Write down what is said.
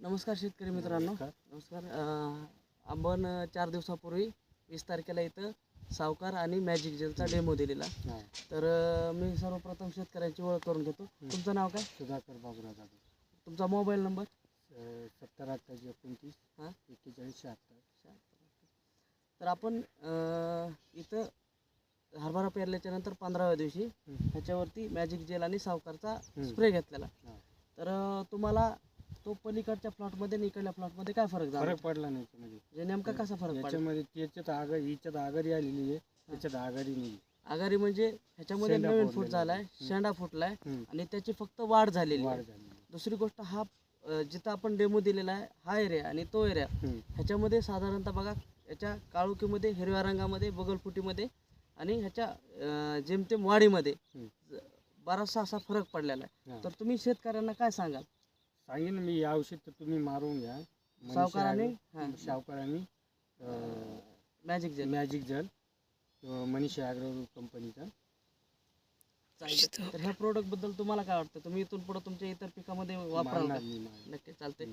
नमस्कार शेतकरी मित्रांनो. नमस्कार. आपण चार दिवसापूर्वी वीस तारखेला इथं सावकार आणि मॅजिक जेलचा डेमो दिलेला. तर मी सर्वप्रथम शेतकऱ्यांची ओळख करून घेतो. तुमचं नाव काय? सुधाकर बाबुराव जाधव. तुमचा मोबाईल नंबर? सत्तर अठ्ठावीस एकोणतीस हां. एक्केचाळीस शहात्तर. तर आपण इथं हरभरा पेरल्याच्या नंतर पंधराव्या दिवशी. ह्याच्यावरती मॅजिक जेल आणि सावकारचा. स्प्रे घेतलेला. तर तुम्हाला तो पलीकडच्या प्लॉटमध्ये आणि इकडल्या प्लॉटमध्ये काय फरक झाला फरक पडला नाही याच्यामध्ये म्हणजे नेमका कसा फरक पडला याच्यामध्ये त्याच्यात आगर हिच्यात आघाडी आलेली आहे त्याच्यात आघाडी नाही आघाडी म्हणजे ह्याच्यामध्ये शेंडा नवीन फोडलेला फूट झालाय. शेंडा फुटलाय हम्म. आणि त्याची फक्त वाढ झालेली वाढ आहे. झाली दुसरी गोष्ट हा अ, जिथं आपण डेमो दिलेला आहे हा एरिया आणि तो एरिया हम्म. ह्याच्यामध्ये साधारणतः बघा याच्या काळुकीमध्ये हिरव्या रंगामध्ये बगलफुटीमध्ये आणि ह्याच्या अ, जेमतेम वाढीमध्ये हम्म. ज- बराचसा असा फरक पडलेला आहे हा. तर तुम्ही शेतकऱ्यांना काय सांगाल सांगेन मी या औषध तर तुम्ही मारून घ्या. मनीषा सावकाराने? हा. सावकाराने मॅजिक जेल मॅजिक जल मनीषा ॲग्रो कंपनीचा. तर ह्या प्रोडक्टबद्दल तुम्हाला काय वाटतं? तुम्ही इथून पुढे तुमच्या इतर पिकामध्ये नाही मारणार. नक्की चालते